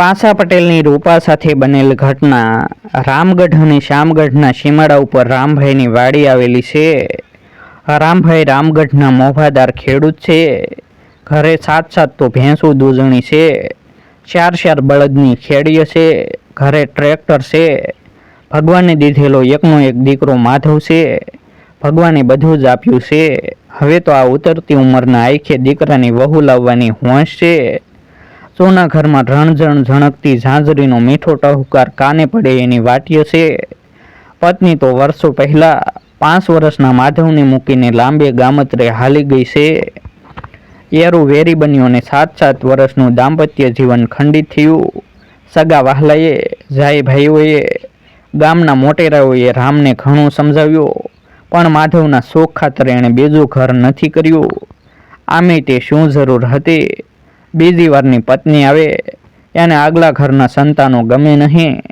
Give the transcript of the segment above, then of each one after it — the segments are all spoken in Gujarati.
પાસા પટેલની રૂપા સાથે બનેલ ઘટના રામગઢ અને શ્યામગઢના સીમાડા ઉપર રામભાઈની વાડી આવેલી છે. રામભાઈ રામગઢના મોભાદાર ખેડૂત છે. ઘરે સાત સાત તો ભેંસું દૂધણી છે. ચાર ચાર બળદની ખેડીએ છે. ઘરે ટ્રેક્ટર છે. ભગવાને દીધેલો એકનો એક દીકરો માધવ છે. ભગવાને બધું જ આપ્યું છે. હવે તો આ ઉતરતી ઉંમરના આઈખે દીકરાની વહુ લાવવાની હોંશ છે. સોના ઘરમાં રણઝણ ઝણકતી ઝાંઝરીનો મીઠો ટહુકાર કાને પડે એની વાટ્ય છે. પત્ની તો વર્ષો પહેલાં પાંચ વર્ષના માધવને મૂકીને લાંબે ગામત્રે હાલી ગઈ છે. એરું વેરી બન્યું અને સાત સાત વર્ષનું દાંપત્ય જીવન ખંડિત થયું. સગા વહાલાએ જાય ભાઈઓએ, ગામના મોટેરાઓએ રામને ઘણું સમજાવ્યું, પણ માધવના શોખ ખાતર એણે બીજું ઘર નથી કર્યું. આમે તે શું જરૂર હતી? બીજી વારની પત્ની આવે, એને આગલા ઘરના સંતાનો ગમે નહીં.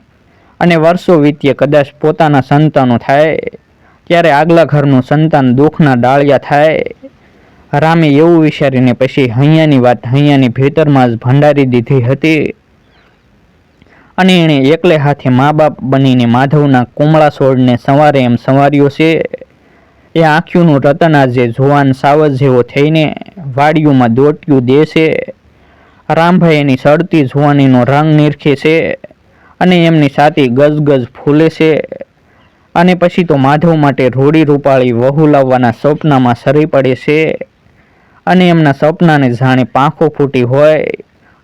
અને વર્ષો વીત્યે કદાચ પોતાના સંતાનો થાય, ત્યારે આગલા ઘરનું સંતાન દુઃખના ડાળિયા થાય. રામે એવું વિચારીને પછી હૈયાની વાત હૈયાની ભીતરમાં જ ભંડારી દીધી હતી. અને એણે એકલે હાથે મા બાપ બનીને માધવના કુમળા છોડને સવારે એમ સંવાર્યો છે, એ આંખ્યુંનું રતન આજે જુવાન સાવજ જેવો થઈને વાડીઓમાં દોટ્યું દે છે. રામભાઈ એની સડતી જુવાનીનો રંગ નિરખે છે અને એમની છાતી ગજગજ ફૂલે છે. અને પછી તો માધવ માટે રૂડી રૂપાળી વહુ લાવવાના સપનામાં સરી પડે છે. અને એમના સપનાને જાણે પાંખો ફૂટી હોય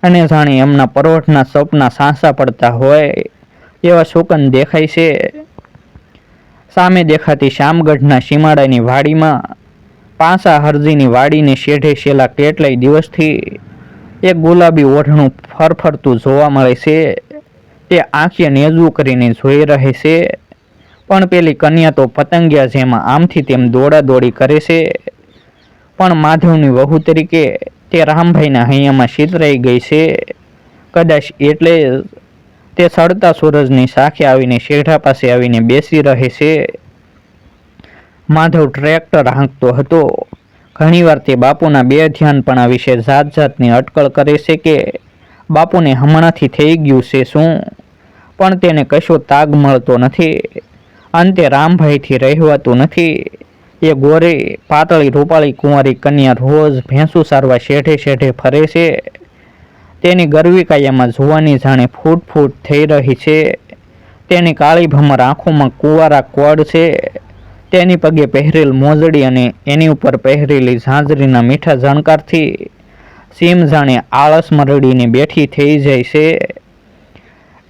અને જાણે એમના પરોઠના સપના સાંસા પડતા હોય એવા શોકન દેખાય છે. સામે દેખાતી શ્યામગઢના સીમાડાની વાડીમાં પાસા હરજીની વાડીને શેઢે શેલા કેટલાય દિવસથી એક ગુલાબી ઓઢણું ફરફરતું જોવા મળે છે. તે આંખે નેજવું કરીને જોઈ રહે છે. પણ પેલી કન્યા તો પતંગિયા જેમાં આમથી તેમ દોડા દોડી કરે છે. પણ માધવની વહુ તરીકે તે રામભાઈના હૈયામાં શીતરાઈ ગઈ છે. કદાચ એટલે તે સડતા સૂરજની સાખે આવીને શેઢા પાસે આવીને બેસી રહે છે. માધવ ટ્રેક્ટર હાંકતો હતો. ઘણીવાર તે બાપુના બે ધ્યાનપણા વિશે જાત જાતની અટકળ કરે છે કે બાપુને હમણાંથી થઈ ગયું છે શું? પણ તેને કશો તાગ મળતો નથી. અંતે રામભાઈથી રહેવાતું નથી. એ ગોરી પાતળી રૂપાળી કુંવારી કન્યા રોજ ભેંસુ સારવા શેઢે શેઢે ફરે છે. તેની ગરવી કાયામાં જોવાની જાણે ફૂટ ફૂટ થઈ રહી છે. તેની કાળી ભમર આંખોમાં કુંવારા કોડ છે. તેની પગે પહેરેલ મોજડી અને એની ઉપર પહેરેલી ઝાંઝરીના મીઠા જાણકારથી સીમ જાણે આળસ મરડીને બેઠી થઈ જાય છે.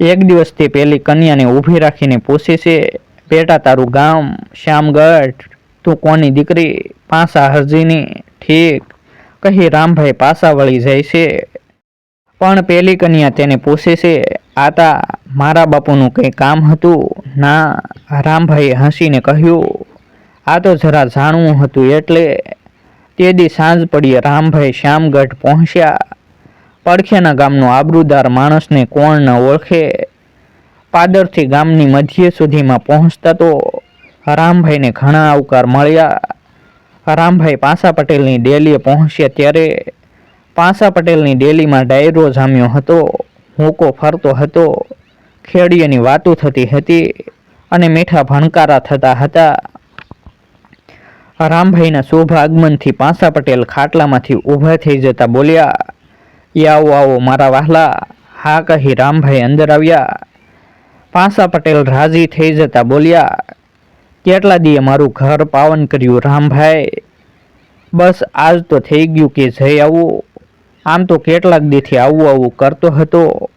એક દિવસ તે પેલી કન્યાને ઊભી રાખીને પૂછે છે, બેટા, તારું ગામ શ્યામગઢ? તું કોની દીકરી? પાસા હરજીની? ઠીક. કહી રામભાઈ પાસા વળી જાય છે. પણ પેલી કન્યા તેને પૂછે છે, આતા, મારા બાપુનું કંઈ કામ હતું? ના. રામભાઈએ હસીને કહ્યું આ તો જરા જાણવું હતું, એટલે તે દી સાંજ પડીએ રામભાઈ શ્યામગઢ પહોંચ્યા. પડખેના ગામનો આબરૂદાર માણસને કોણ ન ઓળખે. પાદરથી ગામની મધ્ય સુધીમાં પહોંચતા તો રામભાઈને ઘણા આવકાર મળ્યા. રામભાઈ પાસા પટેલની ડેલીએ પહોંચ્યા ત્યારે પાસા પટેલની ડેલીમાં ડાયરો જામ્યો હતો, મૂકો ફરતો હતો ખેડીઓની વાતો થતી હતી અને મીઠા ભણકારા થતા હતા. રામભાઈના શુભ આગમનથી પાસા પટેલ ખાટલામાંથી ઊભા થઈ જતા બોલ્યા "એ આવો આવો, મારા વહાલા. હા, કહી રામભાઈ અંદર આવ્યા. પાસા પટેલ રાજી થઈ જતા બોલ્યા, કેટલા દીએ મારું ઘર પાવન કર્યું રામભાઈ? બસ આજ તો થઈ ગયું કે જઈ આવું. આમ તો કેટલાક દીથી આવું આવું કરતો હતો.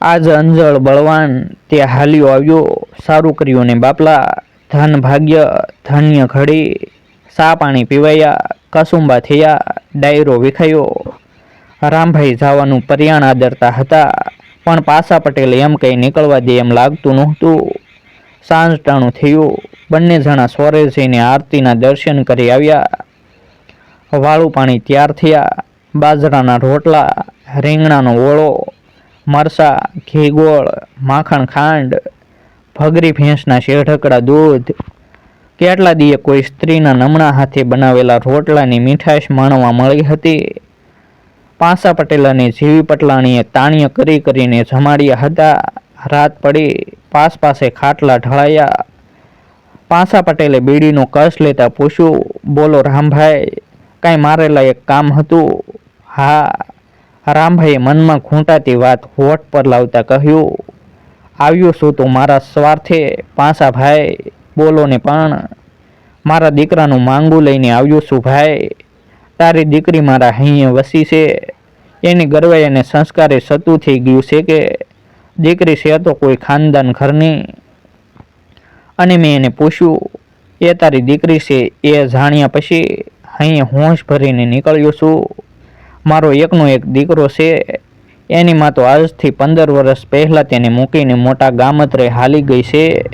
આજ અંજળ બળવાન તે હાલ્યો આવ્યો, સારું કર્યું ને બાપલા. ધન ભાગ્ય, ધન્ય ઘડી, સા પાણી પીવાયા, કસુંબા થયા, ડાયરો વિખાયો. રામભાઈ જવાનું પર્યાણ આદરતા હતા, પણ પાસા પટેલ એમ કંઈ નીકળવા દે એમ લાગતું નહોતું. સાંજ ટાણું થયું, બંને જણા સોરે જઈને આરતીના દર્શન કરી આવ્યા. વાળું પાણી તૈયાર થયા, બાજરાના રોટલા, રીંગણાનો ઓળો મરસા ઘી ગોળ, માખણ ખાંડ ભગરી ભેંસના શેઢકડા દૂધ. કેટલા દીએ કોઈ સ્ત્રીના નમણા હાથે બનાવેલા રોટલાની મીઠાશ માણવા મળી હતી? પાસા પટેલ અને જીવી પટલાણીએ તાણીય કરી કરીને જમાડ્યા હતા. રાત પડી, પાસ પાસે ખાટલા ઢળાયા. પાસા પટેલે બીડીનો કશ લેતા પૂછ્યું, બોલો રામભાઈ, કાંઈ મારેલા એક કામ હતું? હા. રામભાઈએ મનમાં ખૂંટાતી વાત હોઠ પર લાવતા કહ્યું આવ્યો છું તો મારા સ્વાર્થે પાસા ભાઈ બોલો ને પણ મારા દીકરાનું માંગું લઈને આવ્યો છું ભાઈ. તારી દીકરી મારા અહીંયા વસી છે. એની ગરવાઈ અને સંસ્કારે સતું થઈ ગયું છે કે દીકરી છે તો કોઈ ખાનદાન ઘરની અને મેં એને પૂછ્યું, એ તારી દીકરી છે એ જાણ્યા પછી અહીં હોંશ ભરીને નીકળ્યો છું. મારો એકનો એક દીકરો છે. એની માં તો આજથી પંદર વર્ષ પહેલાં તેને મૂકીને મોટા ગામત્રે હાલી ગઈ છે.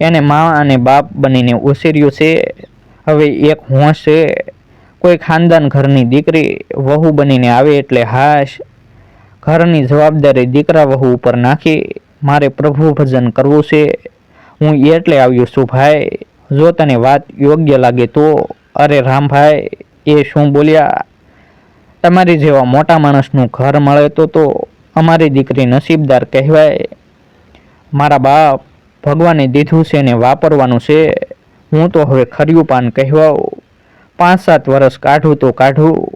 એને મા અને બાપ બનીને ઉછેર્યું છે. હવે એક હોશ છે. કોઈ ખાનદાન ઘરની દીકરી વહુ બનીને આવે એટલે હાશ. ઘરની જવાબદારી દીકરા વહુ ઉપર નાખી. મારે પ્રભુ ભજન કરવું છે. હું એટલે આવ્યો છું, ભાઈ, જો તને વાત યોગ્ય લાગે તો, અરે રામભાઈ, એ શું બોલ્યા? તમારી જેવા મોટા માણસનું ઘર મળે તો તો અમારી દીકરી નસીબદાર કહેવાય. મારા બાપ ભગવાને દીધું છે ને વાપરવાનું છે. હું તો હવે ખર્યું પાન કહેવાઉં. પાંચ સાત વર્ષ કાઢું તો કાઢું.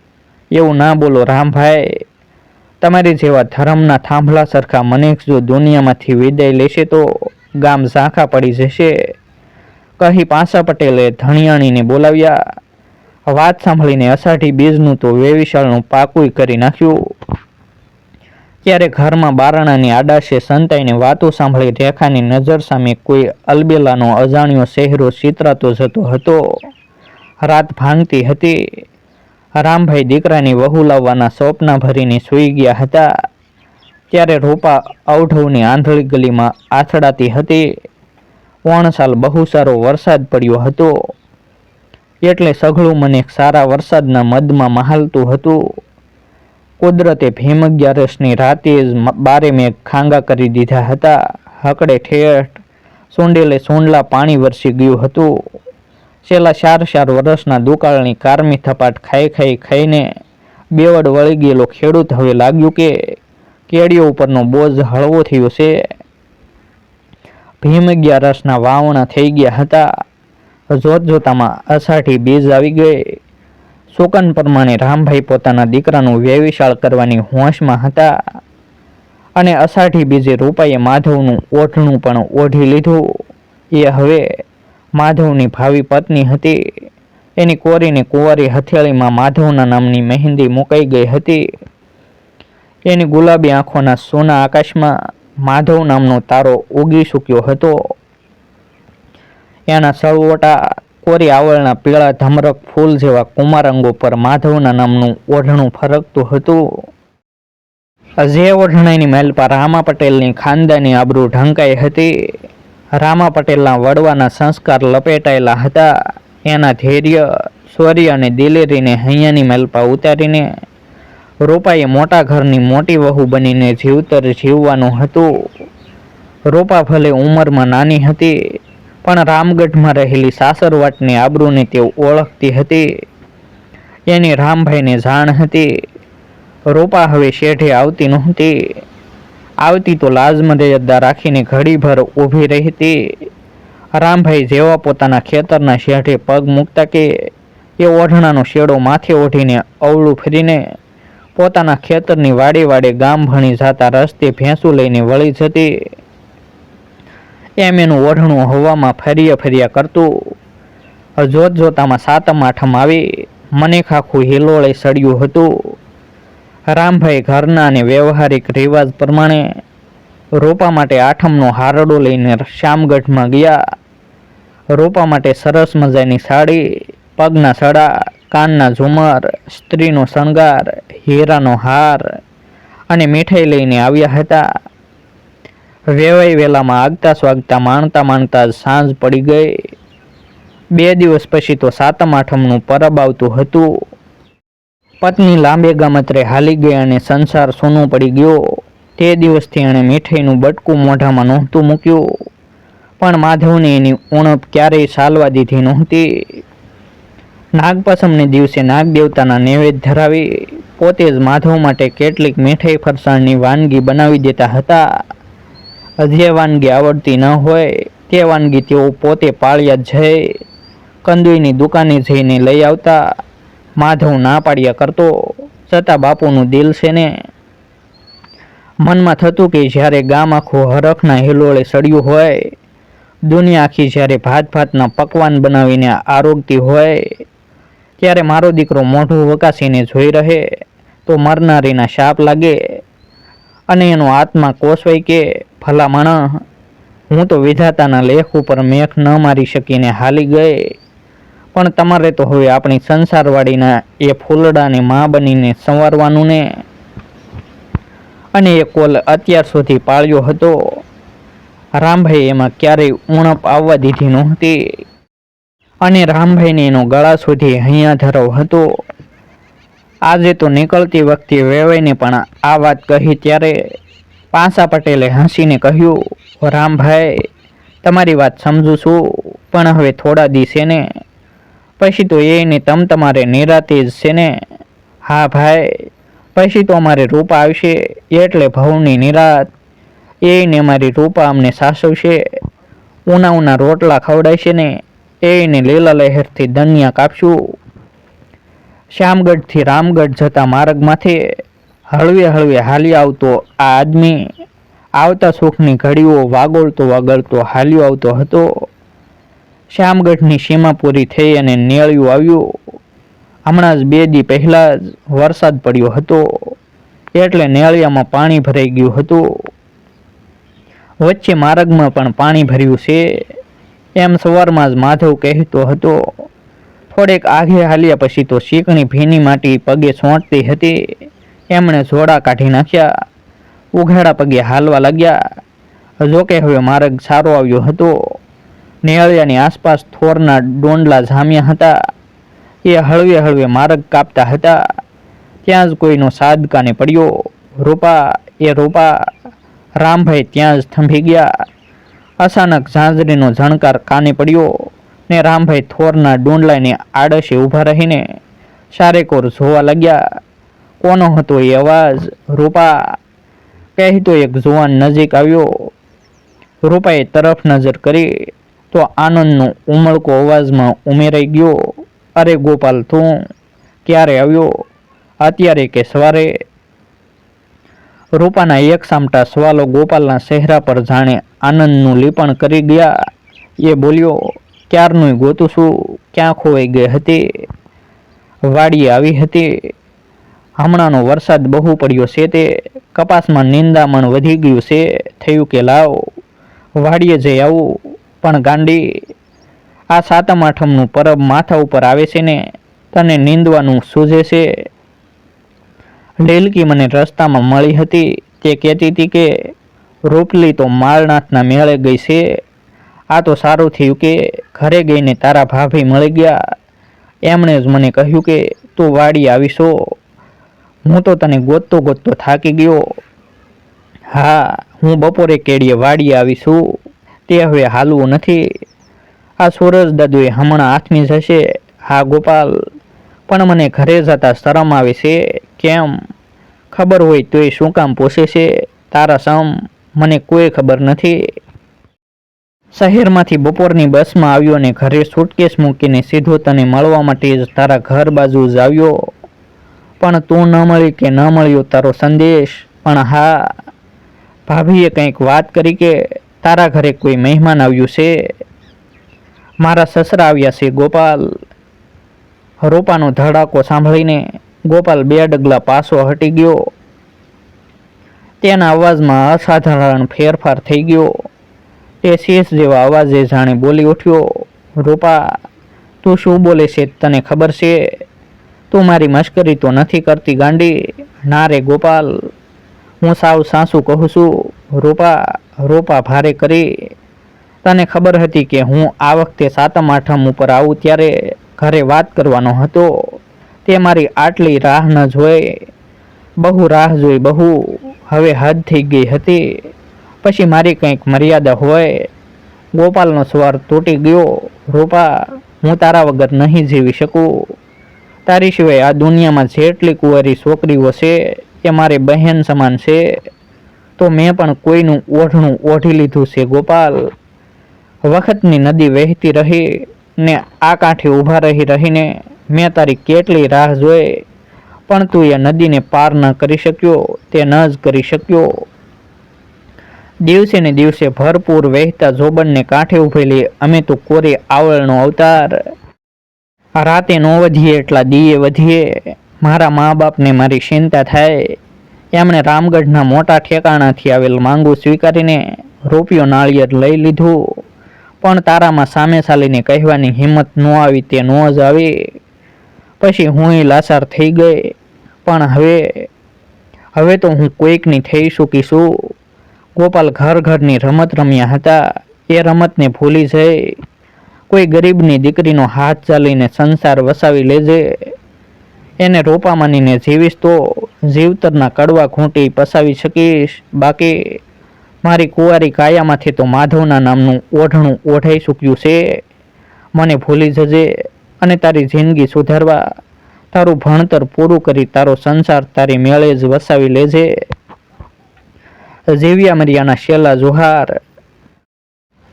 એવું ના બોલો રામભાઈ. તમારી જેવા ધર્મના થાંભલા સરખા મનેક જો દુનિયામાંથી વિદાય લેશે તો ગામ ઝાંખા પડી જશે. કહી પાસા પટેલે ધણિયાણીને બોલાવ્યા. વાત સાંભળીને અષાઢી બીજનું તો વેવિશાળનું પાકું કરી નાખ્યું. ત્યારે ઘરમાં બારણાની આડાશે સંતાઈને વાતો સાંભળી રેખાની નજર સામે કોઈ અલબેલાનો અજાણ્યો ચહેરો ચિતરાતો જતો હતો. રાત ભાંગતી હતી. રામભાઈ દીકરાની વહુ લાવવાના સ્વપ્ન ભરીને સૂઈ ગયા હતા. ત્યારે રૂપા અવઢવની આંધળી ગલીમાં આથડાતી હતી. ઓણસાલ બહુ સારો વરસાદ પડ્યો હતો. એટલે સઘળું મને સારા વરસાદના મદમાં મહાલતું હતું. કુદરતે ભીમ અગિયારસની રાતે જ બારે મેં ખાંગા કરી દીધા હતા. હકડે ઠેઠ સોંડેલે સોંડલા પાણી વરસી ગયું હતું. છેલ્લા ચાર ચાર વર્ષના દુકાળની કારમી થપાટ ખાઈ ખાઈ ખાઈને બેવડ વળી ગયેલો ખેડૂત હવે લાગ્યું કે કેડીઓ ઉપરનો બોજ હળવો થયો છે. ભીમ અગિયારસના વાવણા થઈ ગયા હતા. જોત જોતામાં અષાઢી બીજ આવી ગઈ. શુકન પ્રમાણે રામભાઈ પોતાના દીકરાનું વ્યવિશાળ કરવાની હોંશમાં હતા અને અષાઢી બીજે રૂપાએ માધવનું ઓઢણું પણ ઓઢી લીધું. એ હવે માધવની ભાવિ પત્ની હતી. એની કોરીને કુંવારી હથેળીમાં માધવના નામની મહેંદી મુકાઈ ગઈ હતી. એની ગુલાબી આંખોના સોના આકાશમાં માધવ નામનો તારો ઉગી ચૂક્યો હતો. એના સળવોટા કોરી આવળના પીળા ધમરક ફૂલ જેવા કુમારંગો પર માધવના નામનું ઓઢણું ફરકતું હતું. જે ઓઢણાની મહેલ પર રામા પટેલની ખાનદાની આબરૂ ઢંકાઈ હતી. રામા પટેલના વડવાના સંસ્કાર લપેટાયેલા હતા. એના ધૈર્ય શૌર્ય અને દિલેરીને હૈયાની મહેલપા ઉતારીને રૂપાએ મોટા ઘરની મોટી વહુ બનીને જીવતર જીવવાનું હતું. રૂપા ભલે ઉંમરમાં નાની હતી પણ રામગઢમાં રહેલી સાસરવાટની આબરૂને તે ઓળખતી હતી. એની રામભાઈને જાણ હતી. રૂપા હવે શેઠે આવતી નહોતી. આવતી તો લાજ મર્યાદા રાખીને ઘડીભર ઊભી રહેતી. રામભાઈ જેવા પોતાના ખેતરના શેઠે પગ મૂકતા કે, એ ઓઢણાનો શેડો માથે ઓઢીને અવળું ફરીને પોતાના ખેતરની વાડે વાડે ગામ ભણી જતા રસ્તે ભેંસું લઈને વળી જતી. એમ એનું ઓઢણું હવામાં ફર્યા ફર્યા કરતું. જોત જોતામાં સાતમ આઠમ આવી મને ખાખું હિલોળે સળ્યું હતું. રામભાઈ ઘરના અને વ્યવહારિક રિવાજ પ્રમાણે રોપા માટે આઠમનો હારડો લઈને શ્યામગઢમાં ગયા. રોપા માટે સરસ મજાની સાડી, પગના સડા, કાનના ઝુમર, સ્ત્રીનો શણગાર, હીરાનો હાર અને મીઠાઈ લઈને આવ્યા હતા. વેવાઈ વેલામાં આગતા સ્વાગતા, માણતા માણતા સાંજ પડી ગઈ. બે દિવસ પછી તો સાતમ આઠમનું પરબ આવતું હતું. પત્ની લાંબે ગામત્રે હાલી ગઈ અને સંસાર સોનું પડી ગયો. તે દિવસથી એણે મીઠાઈનું બટકું મોઢામાં નહોતું મૂક્યું. પણ માધવને એની ઉણપ ક્યારેય સાલવા દીધી નહોતી. નાગપસમને દિવસે નાગ દેવતાના નૈવેદ્ય ધરાવી પોતે જ માધવ માટે કેટલીક મીઠાઈ ફરસાણની વાનગી બનાવી દેતા હતા. જે વાનગી આવડતી ન હોય તે વાનગી તેઓ પોતે પાળ્યા જઈ કંદુઈની દુકાને જઈને લઈ આવતા, માધવ ના પાડ્યા કરતો છતાં બાપુનું દિલ છે ને. મનમાં થતું કે જ્યારે ગામ આખું હરખના હિલોળે સડ્યું હોય, દુનિયા આખી જ્યારે ભાત ભાતના પકવાન બનાવીને આરોગતી હોય, ત્યારે મારો દીકરો મોઢું વકાસીને જોઈ રહે, તો મરનારીના શાપ લાગે, અને એનો આત્મા કોસવાય કે ભલામણ, હું તો વિધાતાના લેખ ઉપર મેખ ન મારી શકીને હાલી ગઈ પણ તમારે તો હવે આપણી સંસારવાળીના એ ફૂલડાને મા બનીને સંવારવાનું ને. અને એ કોલ અત્યાર સુધી પાળ્યો હતો. રામભાઈ એમાં ક્યારેય ઉણપ આવવા દીધી નહોતી. અને રામભાઈને એનો ગળા સુધી હૈયા ધરાવ હતો. આજે તો નીકળતી વખતે વેવાઈને પણ આ વાત કહી ત્યારે પાંસા પટેલે હસીને કહ્યું રામભાઈ, તમારી વાત સમજુ છું, પણ હવે થોડા દિવસે ને પછી તો એને તમ તમારે નિરાતે જ છે ને? હા ભાઈ, પછી તો અમારે રૂપા આવશે, એટલે ભવની નિરાત. એને મારી રૂપા અમને સાસવશે. ઉના ઉના રોટલા ખવડાવશે ને એને લીલા લહેરથી ધનિયા કાપશું. શ્યામગઢથી રામગઢ જતા માર્ગમાંથી હળવે હળવે હાલી આવતો આ આદમી, આવતા સુખની ઘડીઓ વાગોળતો વાગળતો હાલ્યો આવતો હતો. શ્યામગઢની સીમા પૂરી થઈ અને નેળિયું આવ્યું. હમણાં જ બે દી પહેલાં જ વરસાદ પડ્યો હતો, એટલે નેળિયામાં પાણી ભરાઈ ગયું હતું. વચ્ચે માર્ગમાં પણ પાણી ભર્યું છે, એમ સવારમાં જ માધવ કહેતો હતો. થોડેક આઘે હાલ્યા પછી તો શીકણી ભીની માટી પગે સોંટતી હતી. એમણે જોડા કાઢી નાખ્યા. ઉઘાડા પગે હાલવા લાગ્યા. જોકે હવે માર્ગ સારો આવ્યો હતો. નેળિયાની આસપાસ થોરના ડોંડલા જામ્યા હતા. એ હળવે હળવે માર્ગ કાપતા હતા. ત્યાં જ કોઈનો સાદકાને પડ્યો. રૂપા, એ રૂપા, રામભાઈ ત્યાં જ થંભી ગયા. અચાનક ઝાંઝરીનો ઝણકાર કાને પડ્યો ને રામભાઈ થોરના ડુંડલાની આડશે ઊભા રહીને ચારેકોર જોવા લાગ્યા. કોનો હતો એ? અવાજ રૂપા કહેતો એક જુવાન નજીક આવ્યો. રૂપાએ તરફ નજર કરી તો આનંદનો ઉમળકો અવાજમાં ઉમેરાઈ ગયો. અરે ગોપાલ, તું ક્યારે આવ્યો? અત્યારે કે સવારે? રૂપાના એક સામટા સવાલો ગોપાલના ચહેરા પર જાણે આનંદનું લીપણ કરી ગયા. એ બોલ્યો, ક્યારનું ગોતું છું? ક્યાં ખોવાઈ ગઈ હતી? વાડી આવી હતી? હમણાંનો વરસાદ બહુ પડ્યો છે તે કપાસમાં નિંદામણ વધી ગયું છે. થયું કે લાવ, વાડીએ જઈ આવું. પણ ગાંડી આ સાતમ આઠમનું પરબ માથા ઉપર આવે છે ને તને નીંદવાનું સૂઝે છે. લીલકી મને રસ્તામાં મળી હતી. તે કહેતી હતી કે રૂપલી તો માળનાથના મેળે ગઈ છે. આ તો સારું થયું કે ઘરે ગઈને તારા ભાભી મળી ગયા. એમણે જ મને કહ્યું કે તું વાડી આવીશો. હું તો તને ગોતતો ગોતતો થાકી ગયો. હા, હું બપોરે કેડીએ વાડી આવીશું તે હવે હાલવું નથી. આ સૂરજ દાદુએ હમણાં હાથમી જશે. હા, ગોપાલ, પણ મને ઘરે જતા શરમ આવે છે. કેમ? ખબર હોય તો એ શું કામ પોષે છે? તારા સમ મને કોઈ ખબર નથી. શહેરમાંથી બપોરની બસમાં આવ્યો અને ઘરે સુટકેસ મૂકીને સીધો તને મળવા માટે જ તારા ઘર બાજુ જ આવ્યો. પણ તું ન મળી કે ન મળ્યો તારો સંદેશ. પણ હા, ભાભીએ કંઈક વાત કરી કે તારા ઘરે કોઈ મહેમાન આવ્યું છે? મારા સસરા આવ્યા છે, ગોપાલ. રોપાનો ધડાકો સાંભળીને ગોપાલ બે ડગલા પાછો હટી ગયો. તેના અવાજમાં અસાધારણ ફેરફાર થઈ ગયો. તે શેષ જેવા અવાજે જાણે બોલી ઉઠ્યો, રૂપા, તું શું બોલે છે? તને ખબર છે? તું મારી મશ્કરી તો નથી કરતી, ગાંડી. ના રે ગોપાલ, હું સાવ સાસુ કહું છું, રૂપા, રોપા ભારે કરી. તને ખબર હતી કે હું આ વખતે સાતમ, આઠમ ઉપર આવું ત્યારે ઘરે વાત કરવાનો હતો. તે મારી આટલી રાહ ન જોઈ. બહુ રાહ જોઈ, બહુ. હવે હદ થઈ ગઈ હતી. પછી મારી કંઈક મર્યાદા હોય. ગોપાલનો સ્વર તૂટી ગયો. રૂપા, હું તારા વગર નહીં જીવી શકું. તારી સિવાય આ દુનિયામાં જેટલી કુંવારી છોકરીઓ છે એ મારી બહેન સમાન છે, તો મેં પણ કોઈનું ઓઢણું ઓઢી લીધું છે, ગોપાલ. વખતની નદી વહેતી રહી ને આ કાંઠે ઊભા રહી રહીને મેં તારી કેટલી રાહ જોઈ, પણ તું એ નદીને પાર ન કરી શક્યો, તે ન જ કરી શક્યો. દિવસે ને દિવસે ભરપૂર વહેતા જોબનને કાંઠે ઊભેલી, અમે તો કોરી આવળનો અવતાર રાતે નો વધીએ એટલા દીએ વધીએ. મારા મા બાપને મારી ચિંતા થાય. એમણે રામગઢના મોટા ઠેકાણાથી આવેલ માંગુ સ્વીકારીને રૂપિયો નાળિયેર લઈ લીધું. પણ તારામાં સામે ચાલીને કહેવાની હિંમત ન આવી તે ન જ આવી. પછી હું લાસાર થઈ ગઈ. પણ હવે હવે તો હું કોઈકની થઈ ચૂકીશું ગોપાલ ઘર ઘરની રમત રમ્યા હતા. એ રમતને ભૂલી જઈ. કોઈ ગરીબની દીકરીનો હાથ ચાલીને સંસાર વસાવી લેજે. એને રોપા માનીને જીવીશ તો જીવતરના કડવા ઘૂંટી પસાવી શકીશ. બાકી મારી કુંવારી કાયામાંથી તો માધવના નામનું ઓઢણું ઓઢાઈ ચૂક્યું છે. મને ભૂલી જજે અને તારી જિંદગી સુધારવા, તારું ભણતર પૂરું કરી તારો સંસાર તારી મેળે જ વસાવી લેજે. જીવ્યા મરિયાના શેલા જોહાર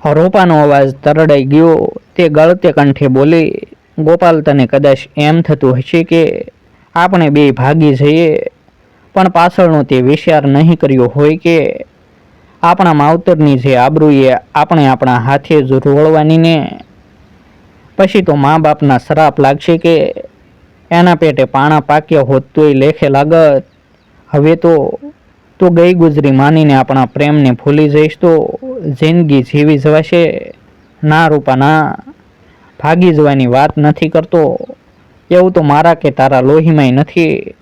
રોપાનો અવાજ તરડાઈ ગયો. તે ગળતે કંઠે બોલી, ગોપાલ, તને કદાચ એમ થતું હશે કે આપણે બે ભાગી જઈએ, પણ પાછળનો તે વિચાર નહીં કર્યો હોય કે આપણા માવતરની જે આબરૂએ આપણે આપણા હાથે જ રોળવાની ને પછી તો મા બાપના શ્રાપ લાગશે કે એના પેટે પાણા પાક્યા હોત તોય લેખે લાગત. હવે તો તો ગઈ ગુજરી માનીને આપણા પ્રેમને ભૂલી જઈશ તો જિંદગી જીવી જવાશે. ના રૂપા, ના. ભાગી જવાની વાત નથી કરતો. એવું તો મારા કે તારા લોહીમાંય નથી.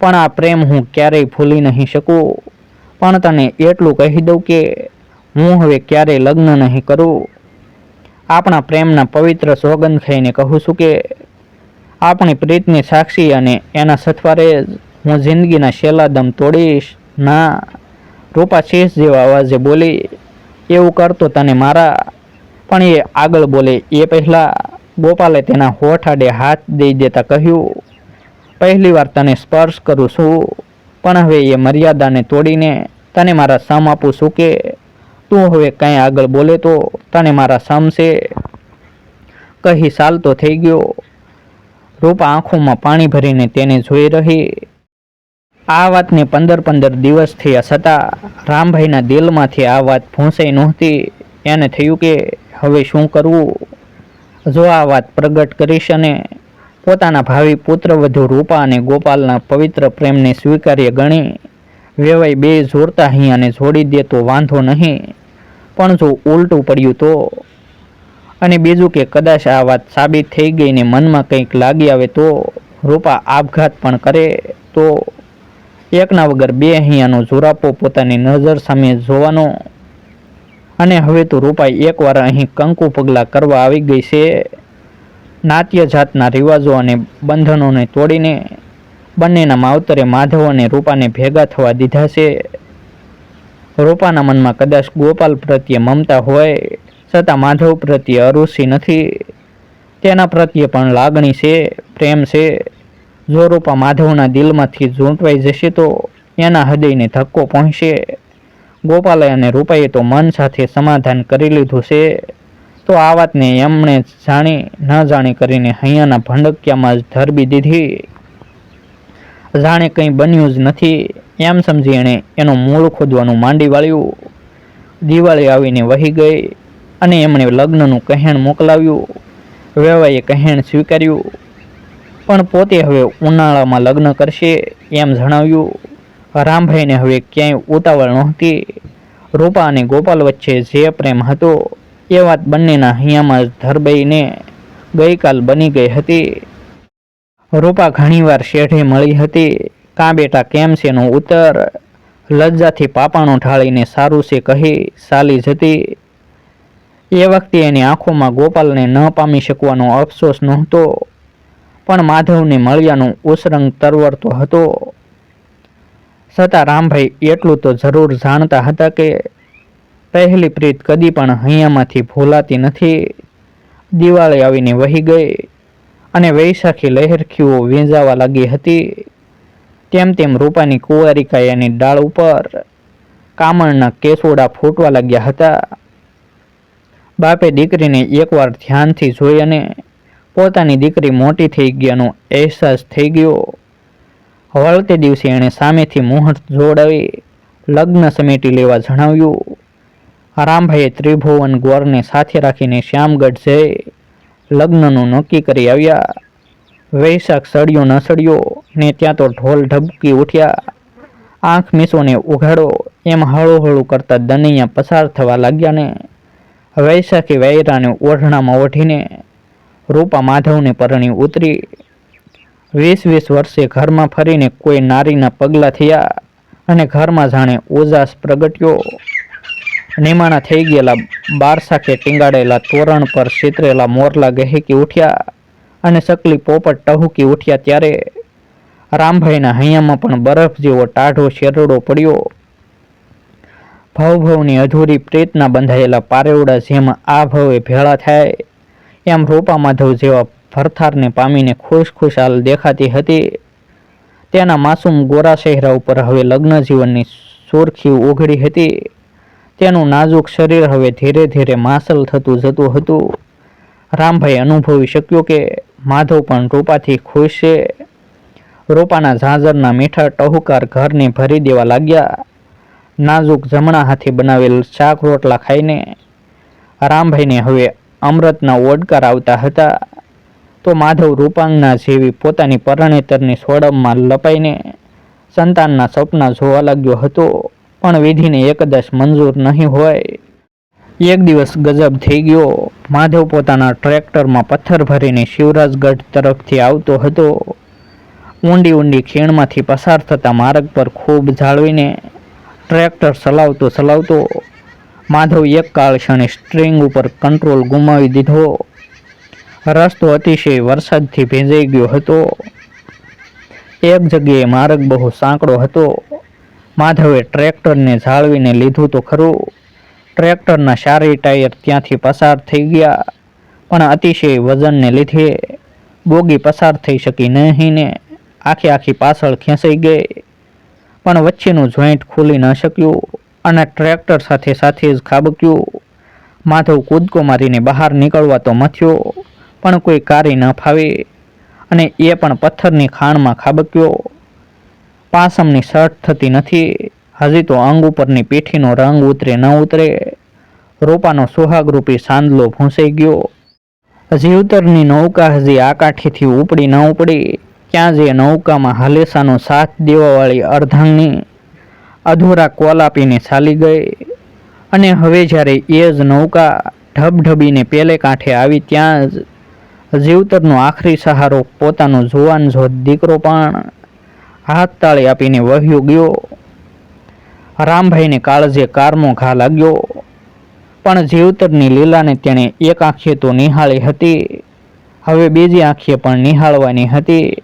પણ આ પ્રેમ હું ક્યારેય ભૂલી નહીં શકું. પણ તને એટલું કહી દઉં કે હું હવે ક્યારેય લગ્ન નહીં કરું. આપણા પ્રેમના પવિત્ર સોગંદ ખાઈને કહું છું કે આપણી પ્રીતની સાક્ષી અને એના સથવારે જ હું જિંદગીના છેલ્લા દમ તોડીશ. ના, રૂપા શેષ જેવા અવાજે બોલી, એવું કરતો તને મારા, પણ એ આગળ બોલે, એ પહેલાં ગોપાલે તેના હોઠ આડે હાથ દઈ દેતા કહ્યું, પહેલી વાર તને સ્પર્શ કરું છું, પણ હવે એ મર્યાદાને તોડીને તને મારા સમ આપું છું કે, તું હવે કંઈ આગળ બોલે તો તને મારા સમ છે. કહી ચાલતો થઈ ગયો. રૂપા આંખોમાં પાણી ભરીને તેને જોઈ રહી. આ વાતને પંદર પંદર દિવસ થયા છતાં રામભાઈના દિલમાંથી આ વાત ભૂંસાઈ નહોતી. એને થયું કે હવે શું કરવું? જો આ વાત પ્રગટ કરીશ અને પોતાના ભાવિ પુત્રવધુ રૂપા અને ગોપાલના પવિત્ર પ્રેમને સ્વીકાર્ય ગણી, વેવાઈ બે જોડતા અહીં અને જોડી દે તો વાંધો નહીં. પણ જો ઉલટું પડ્યું તો? અને બીજું કે કદાચ આ વાત સાબિત થઈ ગઈ ને મનમાં કંઈક લાગી આવે તો? રૂપા આપઘાત પણ કરે તો? એકના વગર બે અહીંયાનો જોરાપો પોતાની નજર સામે જોવાનો. અને હવે તો રૂપાઈ એકવાર અહીં કંકુ પગલાં કરવા આવી ગઈ છે. નાટ્ય જાતના રિવાજો અને બંધનોને તોડીને બંનેના માવતરે માધવ અને રૂપાને ભેગા થવા દીધા છે. રૂપાના મનમાં કદાચ ગોપાલ પ્રત્યે મમતા હોય, છતાં માધવ પ્રત્યે અરુષિ નથી. તેના પ્રત્યે પણ લાગણી છે, પ્રેમ છે. જો રૂપા માધવના દિલમાંથી ઝૂંટવાઈ જશે તો એના હૃદયને ધક્કો પહોંચશે. ગોપાલે અને રૂપાએ તો મન સાથે સમાધાન કરી લીધું છે. તો આ વાતને એમણે જાણી, ન જાણી કરીને અહીંયાના ભંડકિયામાં જ ધરબી દીધી. જાણે કંઈ બન્યું જ નથી, એમ સમજી એણે એનું મૂળ ખોદવાનું માંડી વાળ્યું. દિવાળી આવીને વહી ગઈ અને એમણે લગ્નનું કહેણ મોકલાવ્યું. વેવાએ કહેણ સ્વીકાર્યું. પણ પોતે હવે ઉનાળામાં લગ્ન કરશે એમ જણાવ્યું. રામભાઈને હવે ક્યાંય ઉતાવળ નહોતી. રૂપા અને ગોપાલ વચ્ચે જે પ્રેમ હતો એ વાત બંનેના હૈયામાં ધરબઈને ગઈકાલ બની ગઈ હતી. રૂપા ઘણીવાર શેઠે મળી હતી. કાં બેટા, કેમ છે? નો ઉત્તર લજ્જાથી પાપાણું ઢાળીને સારું છે કહી ચાલી જતી. એ વખતે એની આંખોમાં ગોપાલને ન પામી શકવાનો અફસોસ નહોતો. પણ માધવને મળ્યાનું ઉસરંગ તરવરતો હતો. છતાં રામભાઈ એટલું તો જરૂર જાણતા હતા કે પહેલી પ્રીત કદી પણ હૈયામાંથી ભૂલાતી નથી. દિવાળી આવીને વહી ગઈ અને વૈશાખી લહેરખીઓ વીંઝાવા લાગી હતી. તેમ તેમ રૂપાની કુંવારી કાયાની ડાળ ઉપર કામળના કેસોડા ફૂટવા લાગ્યા હતા. બાપે દીકરીને એકવાર ધ્યાનથી જોઈ અને પોતાની દીકરી મોટી થઈ ગયાનો અહેસાસ થઈ ગયો. વળતે દિવસે એણે સામેથી મુહૂર્ત જોડાવી લગ્ન સમેટી લેવા જણાવ્યું. રામભાઈએ ત્રિભુવન ગોરને સાથે રાખીને શ્યામગઢ જઈ લગ્નનું નક્કી કરી આવ્યા. વૈશાખ સળિયો ન સળિયો ને ત્યાં તો ઢોલ ઢબકી ઉઠ્યા. આંખ મીસોને ઉઘાડો, એમ હળુહળું હળું કરતા દનૈયા પસાર થવા લાગ્યા ને વૈશાખી વાયરાને ઓઢણામાં ઓઢીને રૂપા માધવને પરણી ઉતરી. વીસ વીસ વર્ષે ઘરમાં ફરીને કોઈ નારીના પગલાં થયા અને ઘરમાં જાણે ઉજાસ પ્રગટ્યો. નિમાણા થઈ ગયેલા બારસાખે ટીંગાડેલા તોરણ પર ચિતરેલા મોરલા ગહેકી ઉઠ્યા અને સકલી પોપટ ટહુકી ઉઠ્યા ત્યારે રામભાઈના હૈયામાં પણ બરફ જેવો ટાઢો શેરડો પડ્યો. ભવભવની અધૂરી પ્રેતના બંધાયેલા પારેવડા જેમ આ ભવે ભેળા થાય. એમ રૂપા માધવ જેવા ભરથારને પામીને ખુશ ખુશાલ દેખાતી હતી. તેના માસૂમ ગોરા ચહેરા ઉપર હવે લગ્ન જીવનની સુરખી ઉઘડી હતી. તેનું નાજુક શરીર હવે ધીરે ધીરે માસલ થતું જતું હતું. રામભાઈ અનુભવી શક્યો કે માધવ પણ રૂપાથી ખુશ છે. રૂપાના ઝાંઝરના મીઠા ટહુકાર ઘરને ભરી દેવા લાગ્યા. નાજુક જમણા હાથે બનાવેલ શાક રોટલા ખાઈને રામભાઈને હવે અમૃતના ઓડકાર આવતા હતા. તો માધવ રૂપાંગના જેવી પોતાની પરણેતરની સોડમમાં લપાઈને સંતાનના સપના જોવા લાગ્યો હતો. પણ વિધિને એકદશ મંજૂર નહીં હોય. એક દિવસ ગજબ થઈ ગયો. માધવ પોતાના ટ્રેક્ટરમાં પથ્થર ભરીને શિવરાજગઢ તરફથી આવતો હતો. ઊંડી ઊંડી ખીણમાંથી પસાર થતા માર્ગ પર ખૂબ જાળવીને ટ્રેક્ટર ચલાવતો ચલાવતો માધવ એક કાળ ક્ષણે સ્ટ્રિંગ ઉપર કંટ્રોલ ગુમાવી દીધો. રસ્તો અતિશય વરસાદથી ભેંજાઈ ગયો હતો. એક જગ્યાએ માર્ગ બહુ સાંકડો હતો. માધવે ટ્રેક્ટરને જાળવીને લીધું તો ખરું. ટ્રેક્ટરના સારી ટાયર ત્યાંથી પસાર થઈ ગયા, પણ અતિશય વજનને લીધે બોગી પસાર થઈ શકી નહીં ને આખી આખી પાછળ ખેંચાઈ ગઈ. પણ વચ્ચેનું જોઈન્ટ ખુલી ન શક્યું. અને ટ્રેક્ટર સાથે સાથે જ ખાબક્યું. માધવ કૂદકો મારીને બહાર નીકળવા તો મથ્યો, પણ કોઈ કારી ન ફાવી. અને એ પણ પથ્થરની ખાણમાં ખાબક્યો. પાસમની શર્ટ થતી નથી. હજી તો અંગ ઉપરની પીઠીનો રંગ ઉતરે ન ઉતરે. રોપાનો સુહાગરૂપી સાંદલો ભૂંસાઈ ગયો. જીવતરની નૌકા હજી આ કાંઠેથી ઉપડી ન ઉપડી. ક્યાં જે નૌકામાં હલેસાનો સાથ દેવાવાળી અર્ધાંગની અધૂરા કોલ આપીને ચાલી ગઈ અને હવે જ્યારે એ જ નૌકા ઢબઢબીને પેલે કાંઠે આવી ત્યાં જ જીવતરનો આખરી સહારો પોતાનો જુવાન જોત દીકરો પણ હાથ તાળી આપીને વહ્યો ગયો. રામભાઈને કાળજે કારમો ઘા લાગ્યો, પણ જીવતરની લીલાને તેણે એક આંખે તો નિહાળી હતી, હવે બીજી આંખે પણ નિહાળવાની હતી.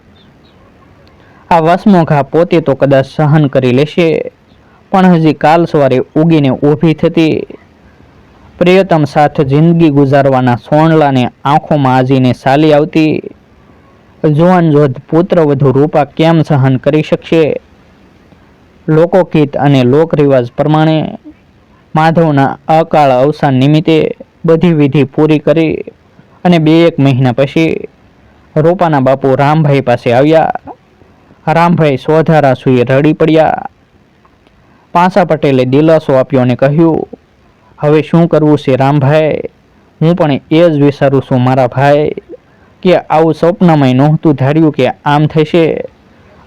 આ વસમો ઘા પોતે તો કદાચ સહન કરી લેશે. પણ હજી કાલ સવારે ઉગીને ઊભી થતી પ્રિયતમ સાથે જિંદગી ગુજારવાના સોણલાને આંખોમાં આજીને ચાલી આવતી, જુવાન જોધ, પુત્ર વધુ રૂપા કેમ સહન કરી શકશે? લોકગીત અને લોકરિવાજ પ્રમાણે માધવના અકાળ અવસાન નિમિત્તે બધી વિધિ પૂરી કરી અને બે એક મહિના પછી રૂપાના બાપુ રામભાઈ પાસે આવ્યા. રામભાઈ સોધારા સુઈ રડી પડ્યા. પાંસા પટેલે દિલાસો આપ્યો અને કહ્યું, હવે શું કરવું છે રામભાઈ? હું પણ એ જ વિચારું છું મારા ભાઈ, કે આવું સ્વપ્નમાં નહોતું ધાર્યું કે આમ થશે.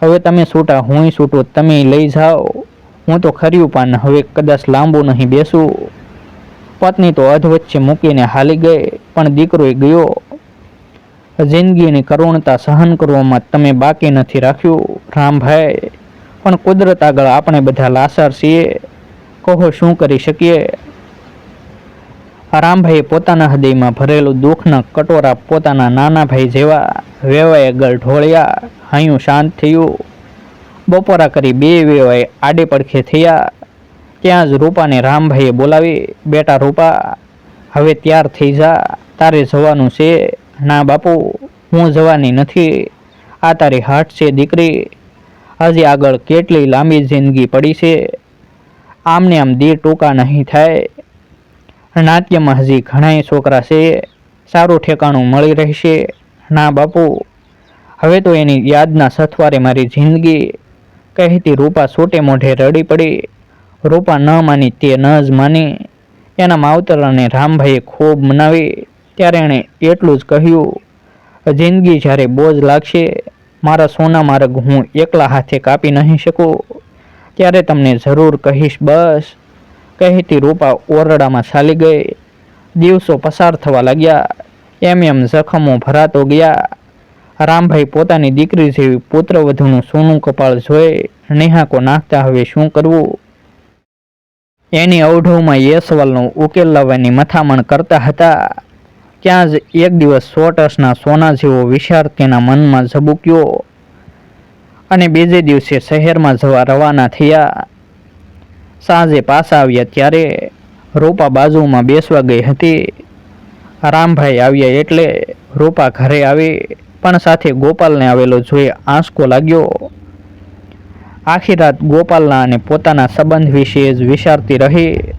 હવે તમે છૂટા હું છૂટું, તમે લઈ જાઓ. હું તો ખર્યું પાન હવે કદાચ લાંબુ નહીં બેસું. પત્ની તો અધ વચ્ચે મૂકીને હાલી ગઈ, પણ દીકરો ગયો. જિંદગીની કરુણતા સહન કરવામાં તમે બાકી નથી રાખ્યું, રામભાઈ. પણ કુદરત આગળ આપણે બધા લાસાર છીએ. કહો, શું કરી શકીએ? રામભાઈએ પોતાના હૃદયમાં ભરેલું દુઃખના કટોરા પોતાના નાના ભાઈ જેવા વેવાએ ગળ ઢોળ્યા. હૈયું શાંત થયું. બપોરા કરી બે વેવાએ આડે પડખે થયા. ત્યાં જ રૂપાને રામભાઈએ બોલાવી, બેટા રૂપા, હવે તૈયાર થઈ જા. તારે જવાનું છે. ના બાપુ, હું જવાની નથી. આ તારી હાટ છે, દીકરી. હજી આગળ કેટલી લાંબી જિંદગી પડી છે, આમને આમ દી ટૂંકા નહીં થાય. નાટ્યમાં હજી ઘણાય છોકરા છે, સારું ઠેકાણું મળી રહેશે. ના બાપુ, હવે તો એની યાદના સથવારે મારી જિંદગી કહેતી રૂપા સોટે મોઢે રડી પડી. રૂપા ન માની તે ન જ માની. એના માવતર અને રામભાઈએ ખૂબ મનાવી. ત્યારે એણે એટલું જ કહ્યું, જિંદગી જ્યારે બોજ લાગશે મારા સોના માર્ગ હું એકલા હાથે કાપી નહીં શકું. ત્યારે તમને જરૂર કહીશ, બસ. કહેતી રૂપા ઓરડામાં ચાલી ગઈ. દિવસો પસાર થવા લાગ્યા. એમ એમ જખમો ભરાતો ગયા. રામભાઈ પોતાની દીકરી જેવી પુત્રવધુનું સોનું કપાળ જોઈ નિહાકો નાખતા હવે શું કરવું? એની અવઢવમાં એ સવાલનો ઉકેલ લાવવાની મથામણ કરતા હતા. ત્યાં જ એક દિવસ સો ટસના સોના જેવો વિચાર તેના મનમાં ઝબુક્યો અને બીજે દિવસે શહેરમાં જવા રવાના થયા. સાંજે પાછા આવ્યા ત્યારે રૂપા બાજુમાં બેસવા ગઈ હતી. રામભાઈ આવ્યા એટલે રૂપા ઘરે આવી, પણ સાથે ગોપાલને આવેલો જોઈ આંસકો લાગ્યો. આખી રાત ગોપાલના અને પોતાના સંબંધ વિશે જ વિચારતી રહી.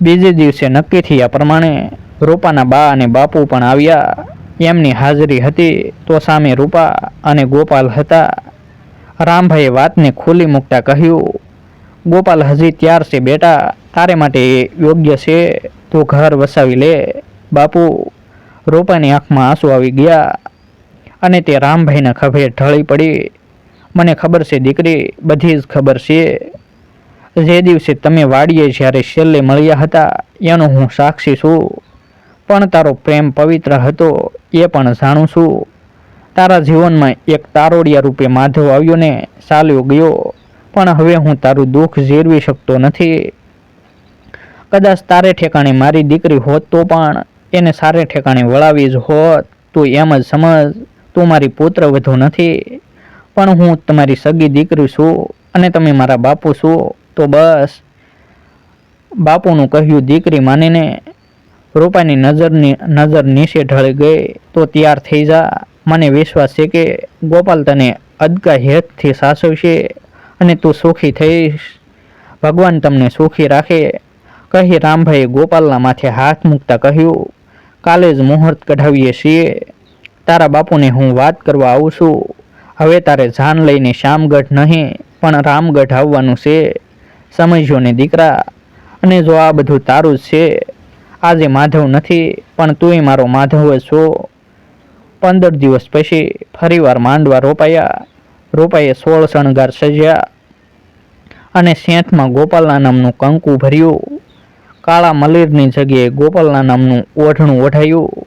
બીજે દિવસે નક્કી થયા પ્રમાણે રૂપાના બા અને બાપુ પણ આવ્યા. એમની હાજરી હતી તો સામે રૂપા અને ગોપાલ હતા. રામભાઈએ વાતને ખુલ્લી મૂકતા કહ્યું, ગોપાલ હજી ત્યાર છે બેટા, તારે માટે યોગ્ય છે, તું ઘર વસાવી લે. બાપુ રૂપાની આંખમાં આંસુ આવી ગયા અને તે રામભાઈના ખભે ઢળી પડી. મને ખબર છે દીકરી, બધી જ ખબર છે. જે દિવસે તમે વાડીએ જ્યારે છેલ્લે મળ્યા હતા, એનો હું સાક્ષી છું. પણ તારો પ્રેમ પવિત્ર હતો એ પણ જાણું છું. તારા જીવનમાં એક તારોડિયા રૂપે માધવ આવ્યો ને ચાલ્યો ગયો, પણ હવે હું તારું દુઃખ ઝેરવી શકતો નથી. કદાચ તારે ઠેકાણે મારી દીકરી હોત તો પણ એને સારે ઠેકાણે વળાવી જ હોત. તું એમ જ સમજ, તું મારી પુત્ર વધુ નથી. પણ હું તમારી સગી દીકરી છું અને તમે મારા બાપુ છો, તો બસ. બાપુનું કહ્યું દીકરી માનીને રૂપાની નજરની નજર નીચે ઢળી ગઈ તો તૈયાર થઈ જા. મને વિશ્વાસ છે કે ગોપાલ તને અદકા હેતથી સાસવશે અને તું સુખી થઈશ. ભગવાન તમને સુખી રાખે. કહી રામભાઈએ ગોપાલના માથે હાથ મૂકતા કહ્યું, કાલે જ મુહૂર્ત કઢાવીએ છીએ. તારા બાપુને હું વાત કરવા આવું છું. હવે તારે જાન લઈને શ્યામગઢ નહીં, પણ રામગઢ આવવાનું છે. સમજ્યો ને દીકરા. અને જો આ બધું તારું જ છે આજે માધવ નથી, પણ તુંય મારો માધવ છો. પંદર દિવસ પછી ફરીવાર માંડવા રોપાયા. રોપાએ સોળ શણગાર સજ્યા અને સેંથમાં ગોપાલના નામનું કંકુ ભર્યું. કાળા મલીરની જગ્યાએ ગોપાલના નામનું ઓઢણું ઓઢાયું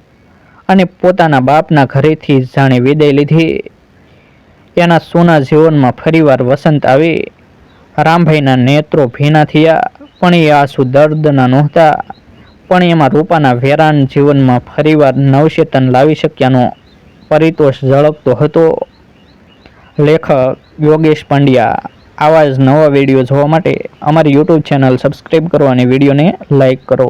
અને પોતાના બાપના ઘરેથી જાણે વિદાય લીધી. એના સોના જીવનમાં ફરીવાર વસંત આવી. રામભાઈના નેત્રો ભીના થયા, પણ એ આંસુ દર્દના નહોતા. પણ એમાં રૂપાના વેરાન જીવનમાં ફરીવાર નવચેતન લાવી શક્યાનો પરિતોષ ઝળકતો હતો. લેખક યોગેશ પંડ્યા, આવા જ નવા વીડિયો જોવા માટે અમારી યુટ્યુબ ચેનલ સબસ્ક્રાઈબ કરો અને વિડીયોને લાઈક કરો.